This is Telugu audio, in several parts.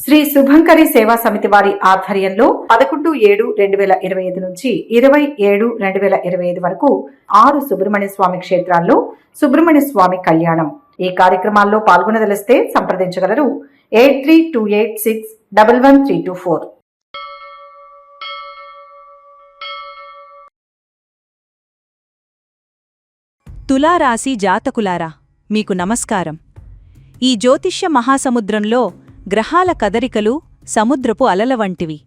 శ్రీ శుభంకరి సేవా సమితి వారి ఆధ్వర్యంలో పదకొండు ఏడు రెండు వేల ఇరవై ఐదు నుంచి ఇరవై ఏడు రెండు వేల ఇరవై ఐదు వరకు ఆరు సుబ్రహ్మణ్య స్వామి క్షేత్రాల్లో సుబ్రహ్మణ్య స్వామి కళ్యాణం. ఈ కార్యక్రమాల్లో పాల్గొనదలిస్తే సంప్రదించగలరు. Eight three two eight six double one three two four. తులారాశి జాతకులారా మీకు నమస్కారం. ఈ జ్యోతిష్య మహాసముద్రంలో గ్రహాల కదరికలు సముద్రపు అలల వంటివి.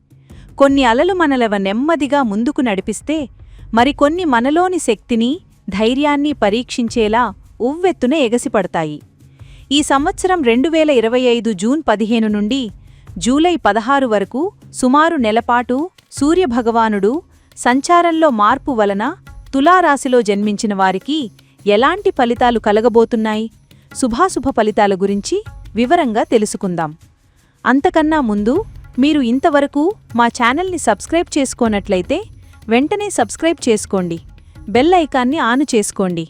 కొన్ని అలలు మనలవ నెమ్మదిగా ముందుకు నడిపిస్తే మరికొన్ని మనలోని శక్తిని ధైర్యాన్ని పరీక్షించేలా ఉవ్వెత్తున ఎగసిపడతాయి. ఈ సంవత్సరం రెండు వేల ఇరవై ఐదు జూన్ పదిహేను నుండి జూలై పదహారు వరకు సుమారు నెలపాటు సూర్యభగవానుడు సంచారంలో మార్పు వలన తులారాశిలో జన్మించిన వారికి ఎలాంటి ఫలితాలు కలగబోతున్నాయి? శుభాశుభ ఫలితాల గురించి వివరంగా తెలుసుకుందాం. అంతకన్నా ముందు మీరు ఇంతవరకు మా ఛానల్ని సబ్స్క్రైబ్ చేసుకోనట్లయితే వెంటనే సబ్స్క్రైబ్ చేసుకోండి బెల్ ఐకాన్ని ఆన్ చేసుకోండి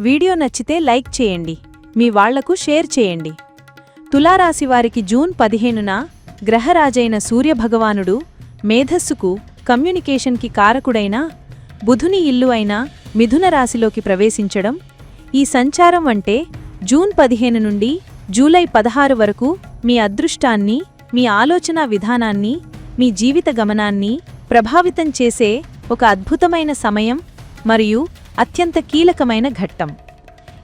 వీడియో నచ్చితే లైక్ చేయండి మీ వాళ్ళకు షేర్ చేయండి. తులారాశి వారికి జూన్ పదిహేనున గ్రహరాజైన సూర్యభగవానుడు మేధస్సుకు కమ్యూనికేషన్కి కారకుడైన బుధుని ఇల్లు అయిన మిథున రాశిలోకి ప్రవేశించడం ఈ సంచారం అంటే జూన్ పదిహేను నుండి జూలై పదహారు వరకు మీ అదృష్టాన్ని మీ ఆలోచనా విధానాన్ని మీ జీవిత గమనాన్ని ప్రభావితం చేసే ఒక అద్భుతమైన సమయం మరియు అత్యంత కీలకమైన ఘట్టం.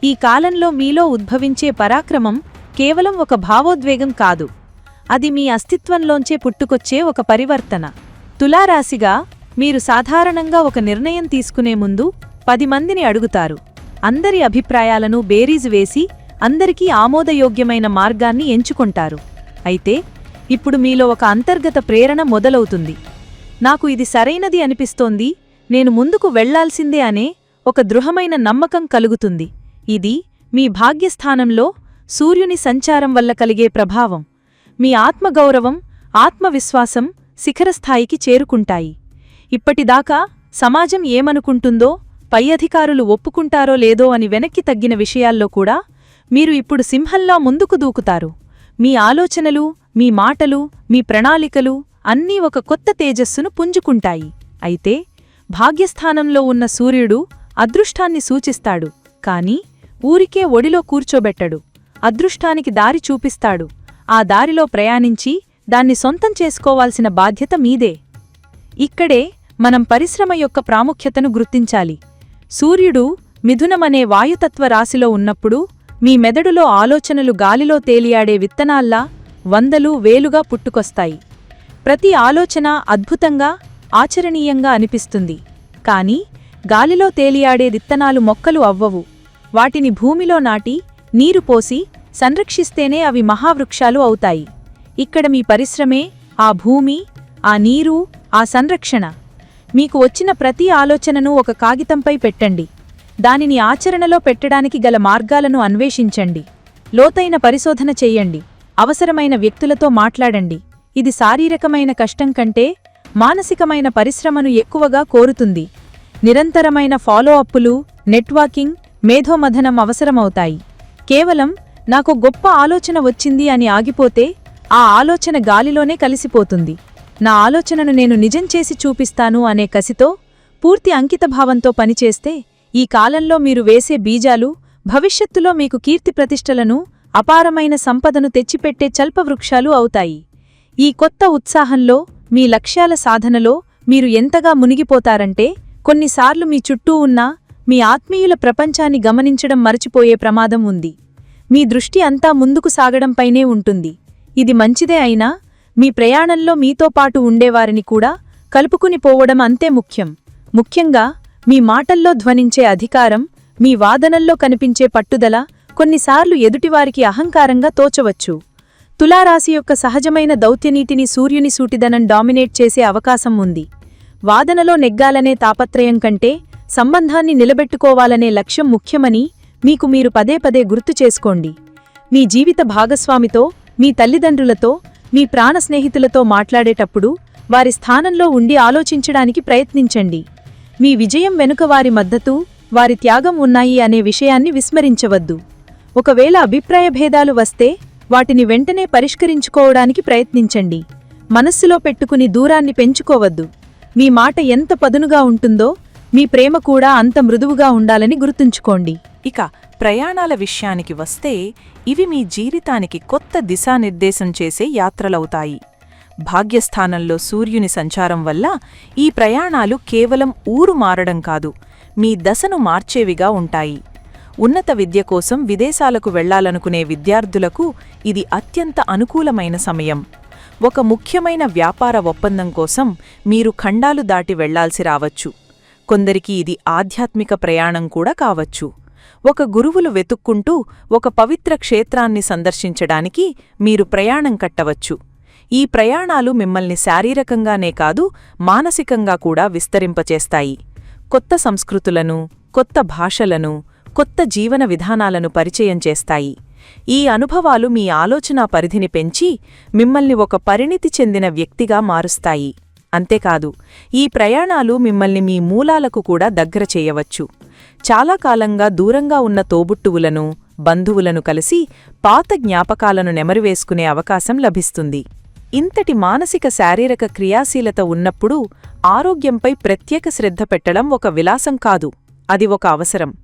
ఈ కాలంలో మీలో ఉద్భవించే పరాక్రమం కేవలం ఒక భావోద్వేగం కాదు. అది మీ అస్తిత్వంలోంచే పుట్టుకొచ్చే ఒక పరివర్తన. తులారాశిగా మీరు సాధారణంగా ఒక నిర్ణయం తీసుకునే ముందు పది మందిని అడుగుతారు. అందరి అభిప్రాయాలను బేరీజు వేసి అందరికీ ఆమోదయోగ్యమైన మార్గాన్ని ఎంచుకుంటారు. అయితే ఇప్పుడు మీలో ఒక అంతర్గత ప్రేరణ మొదలవుతుంది. నాకు ఇది సరైనది అనిపిస్తోంది నేను ముందుకు వెళ్ళాల్సిందే అనే ఒక దృఢమైన నమ్మకం కలుగుతుంది. ఇది మీ భాగ్యస్థానంలో సూర్యుని సంచారం వల్ల కలిగే ప్రభావం. మీ ఆత్మగౌరవం ఆత్మవిశ్వాసం శిఖరస్థాయికి చేరుకుంటాయి. ఇప్పటిదాకా సమాజం ఏమనుకుంటుందో పై అధికారులు ఒప్పుకుంటారో లేదో అని వెనక్కి తగ్గిన విషయాల్లో కూడా మీరు ఇప్పుడు సింహంలా ముందుకు దూకుతారు. మీ ఆలోచనలు మీ మాటలు మీ ప్రణాళికలు అన్నీ ఒక కొత్త తేజస్సును పుంజుకుంటాయి. అయితే భాగ్యస్థానంలో ఉన్న సూర్యుడు అదృష్టాన్ని సూచిస్తాడు. కాని ఊరికే ఒడిలో కూర్చోబెట్టడు. అదృష్టానికి దారి చూపిస్తాడు. ఆ దారిలో ప్రయాణించి దాన్ని సొంతం చేసుకోవాల్సిన బాధ్యత మీదే. ఇక్కడే మనం పరిశ్రమ యొక్క ప్రాముఖ్యతను గుర్తించాలి. సూర్యుడు మిథునమనే వాయుతత్వ రాశిలో ఉన్నప్పుడు మీ మెదడులో ఆలోచనలు గాలిలో తేలియాడే విత్తనాల్లా వందలు వేలుగా పుట్టుకొస్తాయి. ప్రతి ఆలోచన అద్భుతంగా ఆచరణీయంగా అనిపిస్తుంది. కానీ గాలిలో తేలియాడే విత్తనాలు మొక్కలు అవ్వవు. వాటిని భూమిలో నాటి నీరు పోసి సంరక్షిస్తేనే అవి మహావృక్షాలు అవుతాయి. ఇక్కడ మీ పరిశ్రమే ఆ భూమి ఆ నీరు ఆ సంరక్షణ. మీకు వచ్చిన ప్రతి ఆలోచనను ఒక కాగితంపై పెట్టండి. దానిని ఆచరణలో పెట్టడానికి గల మార్గాలను అన్వేషించండి. లోతైన పరిశోధన చెయ్యండి అవసరమైన వ్యక్తులతో మాట్లాడండి. ఇది శారీరకమైన కష్టం కంటే మానసికమైన పరిశ్రమను ఎక్కువగా కోరుతుంది. నిరంతరమైన ఫాలో అప్పులు నెట్వర్కింగ్ మేధోమథనం అవసరమవుతాయి. కేవలం నాకు గొప్ప ఆలోచన వచ్చింది అని ఆగిపోతే ఆ ఆలోచన గాలిలోనే కలిసిపోతుంది. నా ఆలోచనను నేను నిజం చేసి చూపిస్తాను అనే కసితో పూర్తి అంకితభావంతో పనిచేస్తే ఈ కాలంలో మీరు వేసే బీజాలు భవిష్యత్తులో మీకు కీర్తి ప్రతిష్టలను అపారమైన సంపదను తెచ్చిపెట్టే చల్పవృక్షాలు అవుతాయి. ఈ కొత్త ఉత్సాహంలో మీ లక్ష్యాల సాధనలో మీరు ఎంతగా మునిగిపోతారంటే కొన్నిసార్లు మీ చుట్టూ ఉన్న మీ ఆత్మీయుల ప్రపంచాన్ని గమనించడం మరచిపోయే ప్రమాదం ఉంది. మీ దృష్టి అంతా ముందుకు సాగడంపైనే ఉంటుంది. ఇది మంచిదే అయినా మీ ప్రయాణంలో మీతో పాటు ఉండేవారిని కూడా కలుపుకుని పోవడం అంతే ముఖ్యం. ముఖ్యంగా మీ మాటల్లో ధ్వనించే అధికారం మీ వాదనల్లో కనిపించే పట్టుదల కొన్నిసార్లు ఎదుటివారికి అహంకారంగా తోచవచ్చు. తులారాశి యొక్క సహజమైన దౌత్యనీతిని సూర్యుని సూటిదనం డామినేట్ చేసే అవకాశం ఉంది. వాదనలో నెగ్గాలనే తాపత్రయం కంటే సంబంధాన్ని నిలబెట్టుకోవాలనే లక్ష్యం ముఖ్యమని మీకు మీరు పదే పదే గుర్తు చేసుకోండి. మీ జీవిత భాగస్వామితో మీ తల్లిదండ్రులతో మీ ప్రాణ స్నేహితులతో మాట్లాడేటప్పుడు వారి స్థానంలో ఉండి ఆలోచించడానికి ప్రయత్నించండి. మీ విజయం వెనుక వారి మద్దతు వారి త్యాగం ఉన్నాయి అనే విషయాన్ని విస్మరించవద్దు. ఒకవేళ అభిప్రాయ భేదాలు వస్తే వాటిని వెంటనే పరిష్కరించుకోవడానికి ప్రయత్నించండి. మనస్సులో పెట్టుకుని దూరాన్ని పెంచుకోవద్దు. మీ మాట ఎంత పదునుగా ఉంటుందో మీ ప్రేమ కూడా అంత మృదువుగా ఉండాలని గుర్తుంచుకోండి. ఇక ప్రయాణాల విషయానికి వస్తే ఇవి మీ జీవితానికి కొత్త దిశానిర్దేశం చేసే యాత్రలవుతాయి. భాగ్యస్థానంలో సూర్యుని సంచారం వల్ల ఈ ప్రయాణాలు కేవలం ఊరు మారడం కాదు మీ దశను మార్చేవిగా ఉంటాయి. ఉన్నత విద్య కోసం విదేశాలకు వెళ్ళాలనుకునే విద్యార్థులకు ఇది అత్యంత అనుకూలమైన సమయం. ఒక ముఖ్యమైన వ్యాపార ఒప్పందం కోసం మీరు ఖండాలు దాటి వెళ్ళాల్సి రావచ్చు. కొందరికి ఇది ఆధ్యాత్మిక ప్రయాణం కూడా కావచ్చు. ఒక గురువులు వెతుక్కుంటూ ఒక పవిత్ర క్షేత్రాన్ని సందర్శించడానికి మీరు ప్రయాణం కట్టవచ్చు. ఈ ప్రయాణాలు మిమ్మల్ని శారీరకంగానే కాదు మానసికంగా కూడా విస్తరింపచేస్తాయి. కొత్త సంస్కృతులను కొత్త భాషలను కొత్త జీవన విధానాలను పరిచయం చేస్తాయి. ఈ అనుభవాలు మీ ఆలోచనా పరిధిని పెంచి మిమ్మల్ని ఒక పరిణితి చెందిన వ్యక్తిగా మారుస్తాయి. అంతేకాదు ఈ ప్రయాణాలు మిమ్మల్ని మీ మూలాలకు కూడా దగ్గర చేయవచ్చు. చాలా కాలంగా దూరంగా ఉన్న తోబుట్టువులను బంధువులను కలిసి పాత జ్ఞాపకాలను నెమరువేసుకునే అవకాశం లభిస్తుంది. ఇంతటి మానసిక శారీరక క్రియాశీలత ఉన్నప్పుడు ఆరోగ్యంపై ప్రత్యేక శ్రద్ధ పెట్టడం ఒక విలాసం కాదు. అది ఒక అవసరం.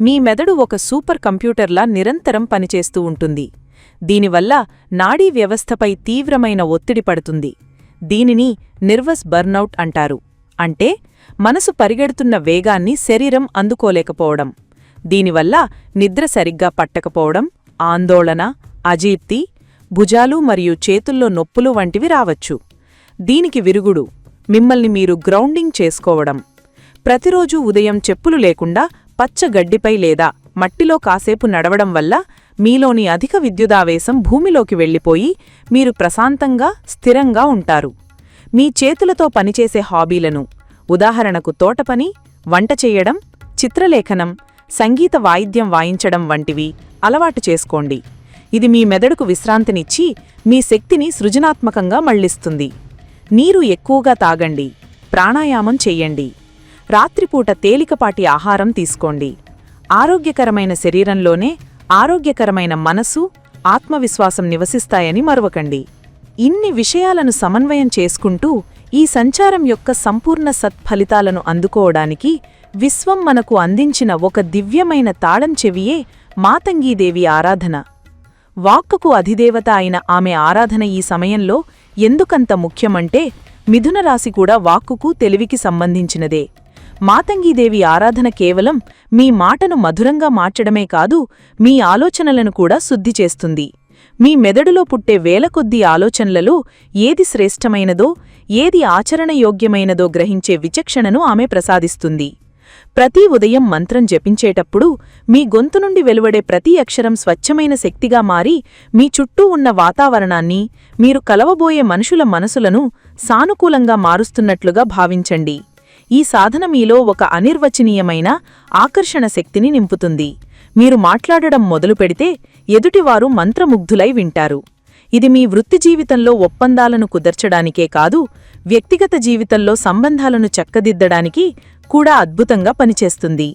మీ మెదడు ఒక సూపర్ కంప్యూటర్లా నిరంతరం పనిచేస్తూ ఉంటుంది. దీనివల్ల నాడీ వ్యవస్థపై తీవ్రమైన ఒత్తిడి పడుతుంది. దీనిని నిర్వస్ బర్నౌట్ అంటారు. అంటే మనసు పరిగెడుతున్న వేగాన్ని శరీరం అందుకోలేకపోవడం. దీనివల్ల నిద్ర సరిగ్గా పట్టకపోవడం ఆందోళన అజీర్తి భుజాలు మరియు చేతుల్లో నొప్పులు వంటివి రావచ్చు. దీనికి విరుగుడు. మిమ్మల్ని మీరు గ్రౌండింగ్ చేసుకోవడం. ప్రతిరోజూ ఉదయం చెప్పులు లేకుండా పచ్చ గడ్డిపై లేదా మట్టిలో కాసేపు నడవడం వల్ల మీలోని అధిక విద్యుదావేశం భూమిలోకి వెళ్ళిపోయి మీరు ప్రశాంతంగా స్థిరంగా ఉంటారు. మీ చేతులతో పనిచేసే హాబీలను ఉదాహరణకు తోటపని వంట చెయ్యడం చిత్రలేఖనం సంగీత వాయిద్యం వాయించడం వంటివి అలవాటు చేసుకోండి. ఇది మీ మెదడుకు విశ్రాంతినిచ్చి మీ శక్తిని సృజనాత్మకంగా మళ్ళిస్తుంది నీరు ఎక్కువగా తాగండి. ప్రాణాయామం చెయ్యండి రాత్రిపూట తేలికపాటి ఆహారం తీసుకోండి. ఆరోగ్యకరమైన శరీరంలోనే ఆరోగ్యకరమైన మనసు ఆత్మవిశ్వాసం నివసిస్తాయని మరువకండి. ఇన్ని విషయాలను సమన్వయం చేసుకుంటూ ఈ సంచారం యొక్క సంపూర్ణ సత్ఫలితాలను అందుకోవడానికి విశ్వం మనకు అందించిన ఒక దివ్యమైన తాళం చెవియే మాతంగీదేవి ఆరాధన. వాక్కుకు అధిదేవత అయిన ఆమె ఆరాధన ఈ సమయంలో ఎందుకంత ముఖ్యమంటే మిథున రాశి కూడా వాక్కుకు తెలివికి సంబంధించినదే. మాతంగీదేవి ఆరాధన కేవలం మీ మాటను మధురంగా మార్చడమే కాదు మీ ఆలోచనలను కూడా శుద్ధి చేస్తుంది. మీ మెదడులో పుట్టే వేల కొద్దీ ఆలోచనలలో ఏది శ్రేష్టమైనదో ఏది ఆచరణయోగ్యమైనదో గ్రహించే విచక్షణను ఆమె ప్రసాదిస్తుంది. ప్రతి ఉదయం మంత్రం జపించేటప్పుడు మీ గొంతు నుండి వెలువడే ప్రతి అక్షరం స్వచ్ఛమైన శక్తిగా మారి మీ చుట్టూ ఉన్న వాతావరణాన్ని మీరు కలవబోయే మనుషుల మనసులను సానుకూలంగా మారుస్తున్నట్లుగా భావించండి. ఈ సాధన మీలో ఒక అనిర్వచనీయమైన ఆకర్షణ శక్తిని నింపుతుంది. మీరు మాట్లాడడం మొదలు పెడితే ఎదుటివారు మంత్రముగ్ధులై వింటారు. ఇది మీ వృత్తి జీవితంలో ఒప్పందాలను కుదర్చడానికే కాదు వ్యక్తిగత జీవితంలో సంబంధాలను చక్కదిద్దడానికి కూడా అద్భుతంగా పనిచేస్తుంది.